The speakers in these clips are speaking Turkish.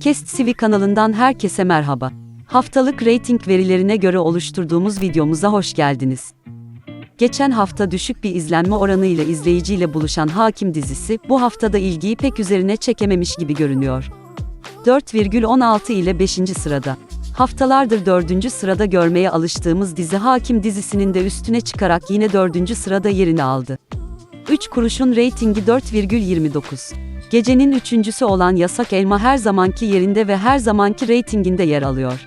Kest TV kanalından herkese merhaba. Haftalık reyting verilerine göre oluşturduğumuz videomuza hoş geldiniz. Geçen hafta düşük bir izlenme oranıyla izleyiciyle buluşan Hakim dizisi, bu haftada ilgiyi pek üzerine çekememiş gibi görünüyor. 4,16 ile 5. sırada. Haftalardır 4. sırada görmeye alıştığımız dizi Hakim dizisinin de üstüne çıkarak yine 4. sırada yerini aldı. 3 kuruşun reytingi 4,29. Gecenin üçüncüsü olan Yasak Elma her zamanki yerinde ve her zamanki reytinginde yer alıyor.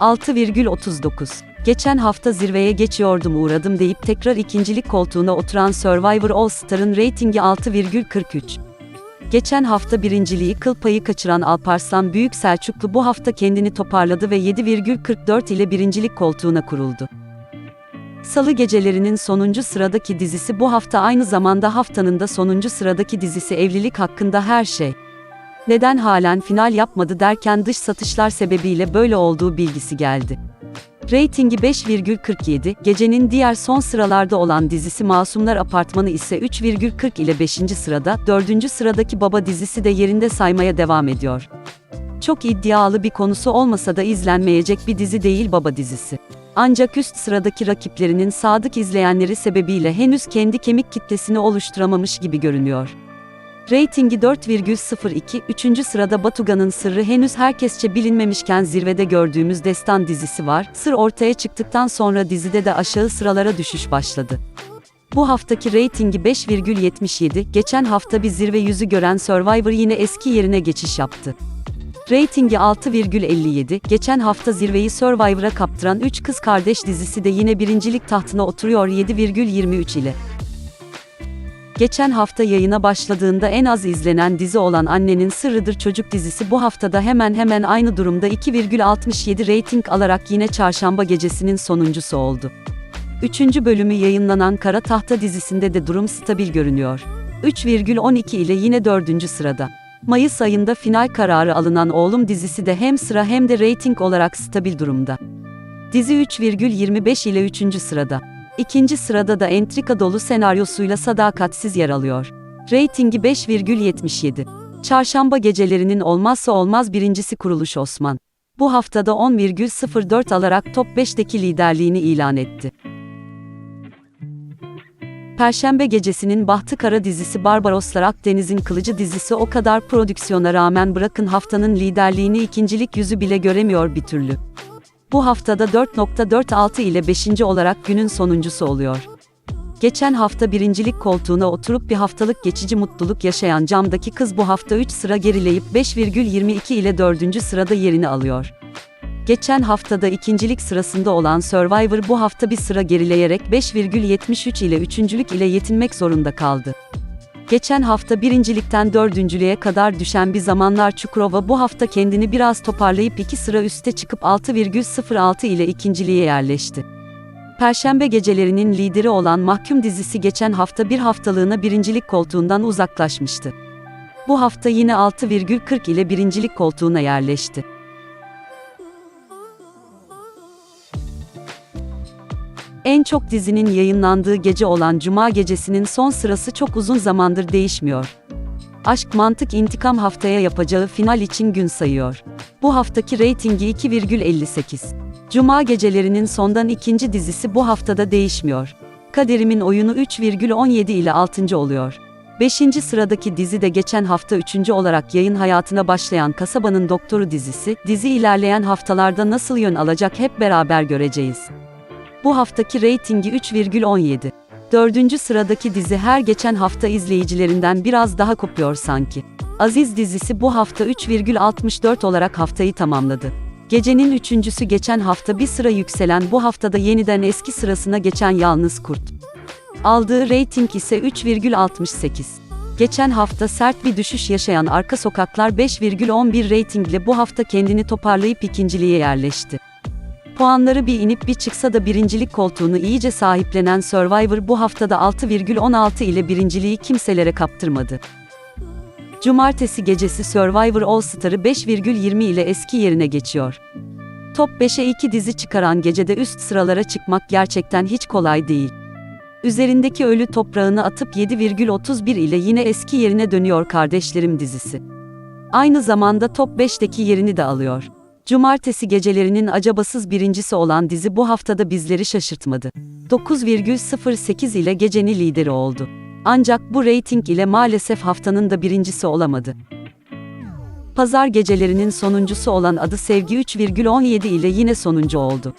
6,39. Geçen hafta zirveye geçiyordum uğradım deyip tekrar ikincilik koltuğuna oturan Survivor All Star'ın reytingi 6,43. Geçen hafta birinciliği kıl payı kaçıran Alparslan Büyük Selçuklu bu hafta kendini toparladı ve 7,44 ile birincilik koltuğuna kuruldu. Salı gecelerinin sonuncu sıradaki dizisi bu hafta aynı zamanda haftanın da sonuncu sıradaki dizisi Evlilik Hakkında Her Şey. Neden halen final yapmadı derken dış satışlar sebebiyle böyle olduğu bilgisi geldi. Reytingi 5,47, gecenin diğer son sıralarda olan dizisi Masumlar Apartmanı ise 3,40 ile 5. sırada, 4. sıradaki Baba dizisi de yerinde saymaya devam ediyor. Çok iddialı bir konusu olmasa da izlenmeyecek bir dizi değil Baba dizisi. Ancak üst sıradaki rakiplerinin sadık izleyenleri sebebiyle henüz kendi kemik kitlesini oluşturamamış gibi görünüyor. Reytingi 4,02, 3. sırada Batugan'ın sırrı henüz herkesçe bilinmemişken zirvede gördüğümüz Destan dizisi var. Sır ortaya çıktıktan sonra dizide de aşağı sıralara düşüş başladı. Bu haftaki reytingi 5,77, geçen hafta bir zirve yüzü gören Survivor yine eski yerine geçiş yaptı. Reytingi 6,57, geçen hafta zirveyi Survivor'a kaptıran 3 Kız Kardeş dizisi de yine birincilik tahtına oturuyor 7,23 ile. Geçen hafta yayına başladığında en az izlenen dizi olan Annenin Sırrıdır Çocuk dizisi bu haftada hemen hemen aynı durumda 2,67 reyting alarak yine çarşamba gecesinin sonuncusu oldu. Üçüncü bölümü yayınlanan Kara Tahta dizisinde de durum stabil görünüyor. 3,12 ile yine dördüncü sırada. Mayıs ayında final kararı alınan Oğlum dizisi de hem sıra hem de reyting olarak stabil durumda. Dizi 3,25 ile 3. sırada. İkinci sırada da entrika dolu senaryosuyla Sadakatsiz yer alıyor. Reytingi 5,77. Çarşamba gecelerinin olmazsa olmaz birincisi Kuruluş Osman. Bu haftada 10,04 alarak top 5'teki liderliğini ilan etti. Perşembe gecesinin Bahtı Kara dizisi Barbaroslar Akdeniz'in Kılıcı dizisi o kadar prodüksiyona rağmen bırakın haftanın liderliğini ikincilik yüzü bile göremiyor bir türlü. Bu haftada 4.46 ile 5. olarak günün sonuncusu oluyor. Geçen hafta birincilik koltuğuna oturup bir haftalık geçici mutluluk yaşayan camdaki kız bu hafta 3 sıra gerileyip 5,22 ile 4. sırada yerini alıyor. Geçen haftada ikincilik sırasında olan Survivor bu hafta bir sıra gerileyerek 5,73 ile üçüncülük ile yetinmek zorunda kaldı. Geçen hafta birincilikten dördüncülüğe kadar düşen bir zamanlar Çukurova bu hafta kendini biraz toparlayıp iki sıra üste çıkıp 6,06 ile ikinciliğe yerleşti. Perşembe gecelerinin lideri olan Mahkum dizisi geçen hafta bir haftalığına birincilik koltuğundan uzaklaşmıştı. Bu hafta yine 6,40 ile birincilik koltuğuna yerleşti. En çok dizinin yayınlandığı gece olan Cuma gecesinin son sırası çok uzun zamandır değişmiyor. Aşk Mantık İntikam haftaya yapacağı final için gün sayıyor. Bu haftaki reytingi 2,58. Cuma gecelerinin sondan ikinci dizisi bu haftada değişmiyor. Kaderimin oyunu 3,17 ile 6. oluyor. 5. sıradaki dizi de geçen hafta 3. olarak yayın hayatına başlayan Kasabanın Doktoru dizisi, dizi ilerleyen haftalarda nasıl yön alacak hep beraber göreceğiz. Bu haftaki reytingi 3,17. Dördüncü sıradaki dizi her geçen hafta izleyicilerinden biraz daha kopuyor sanki. Aziz dizisi bu hafta 3,64 olarak haftayı tamamladı. Gecenin üçüncüsü geçen hafta bir sıra yükselen bu haftada yeniden eski sırasına geçen Yalnız Kurt. Aldığı reyting ise 3,68. Geçen hafta sert bir düşüş yaşayan Arka Sokaklar 5,11 reytingle bu hafta kendini toparlayıp ikinciliğe yerleşti. Puanları bir inip bir çıksa da birincilik koltuğunu iyice sahiplenen Survivor bu haftada 6,16 ile birinciliği kimselere kaptırmadı. Cumartesi gecesi Survivor All Star'ı 5,20 ile eski yerine geçiyor. Top 5'e 2 dizi çıkaran gecede üst sıralara çıkmak gerçekten hiç kolay değil. Üzerindeki ölü toprağını atıp 7,31 ile yine eski yerine dönüyor Kardeşlerim dizisi. Aynı zamanda top 5'teki yerini de alıyor. Cumartesi gecelerinin acabasız birincisi olan dizi bu haftada bizleri şaşırtmadı. 9,08 ile gecenin lideri oldu. Ancak bu reyting ile maalesef haftanın da birincisi olamadı. Pazar gecelerinin sonuncusu olan Adı Sevgi 3,17 ile yine sonuncu oldu.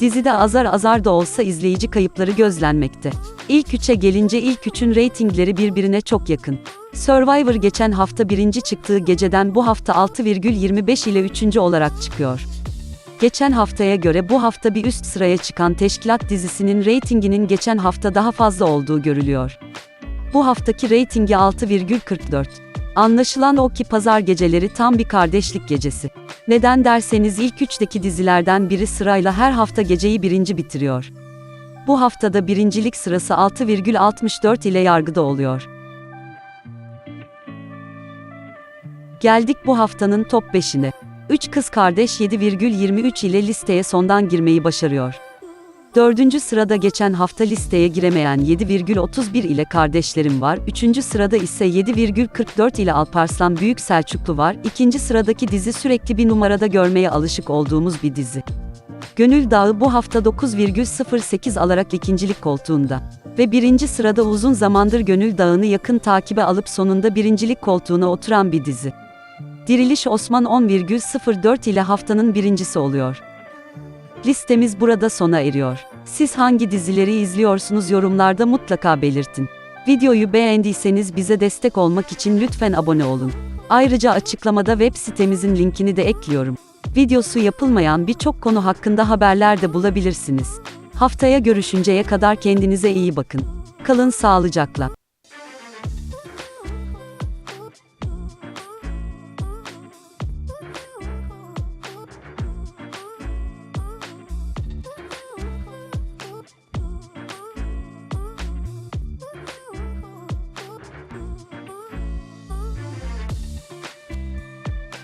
Dizide azar azar da olsa izleyici kayıpları gözlenmekte. İlk üçe gelince ilk üçün reytingleri birbirine çok yakın. Survivor geçen hafta birinci çıktığı geceden bu hafta 6,25 ile üçüncü olarak çıkıyor. Geçen haftaya göre bu hafta bir üst sıraya çıkan Teşkilat dizisinin reytinginin geçen hafta daha fazla olduğu görülüyor. Bu haftaki reytingi 6,44. Anlaşılan o ki pazar geceleri tam bir kardeşlik gecesi. Neden derseniz ilk üçteki dizilerden biri sırayla her hafta geceyi birinci bitiriyor. Bu haftada birincilik sırası 6,64 ile yargıda oluyor. Geldik bu haftanın top 5'ine. 3 kız kardeş 7,23 ile listeye sondan girmeyi başarıyor. Dördüncü sırada geçen hafta listeye giremeyen 7,31 ile kardeşlerim var. Üçüncü sırada ise 7,44 ile Alparslan Büyük Selçuklu var. İkinci sıradaki dizi sürekli bir numarada görmeye alışık olduğumuz bir dizi. Gönül Dağı bu hafta 9,08 alarak ikincilik koltuğunda. Ve birinci sırada uzun zamandır Gönül Dağı'nı yakın takibe alıp sonunda birincilik koltuğuna oturan bir dizi. Diriliş Osman 10,04 ile haftanın birincisi oluyor. Listemiz burada sona eriyor. Siz hangi dizileri izliyorsunuz yorumlarda mutlaka belirtin. Videoyu beğendiyseniz bize destek olmak için lütfen abone olun. Ayrıca açıklamada web sitemizin linkini de ekliyorum. Videosu yapılmayan birçok konu hakkında haberler de bulabilirsiniz. Haftaya görüşünceye kadar kendinize iyi bakın. Kalın sağlıcakla.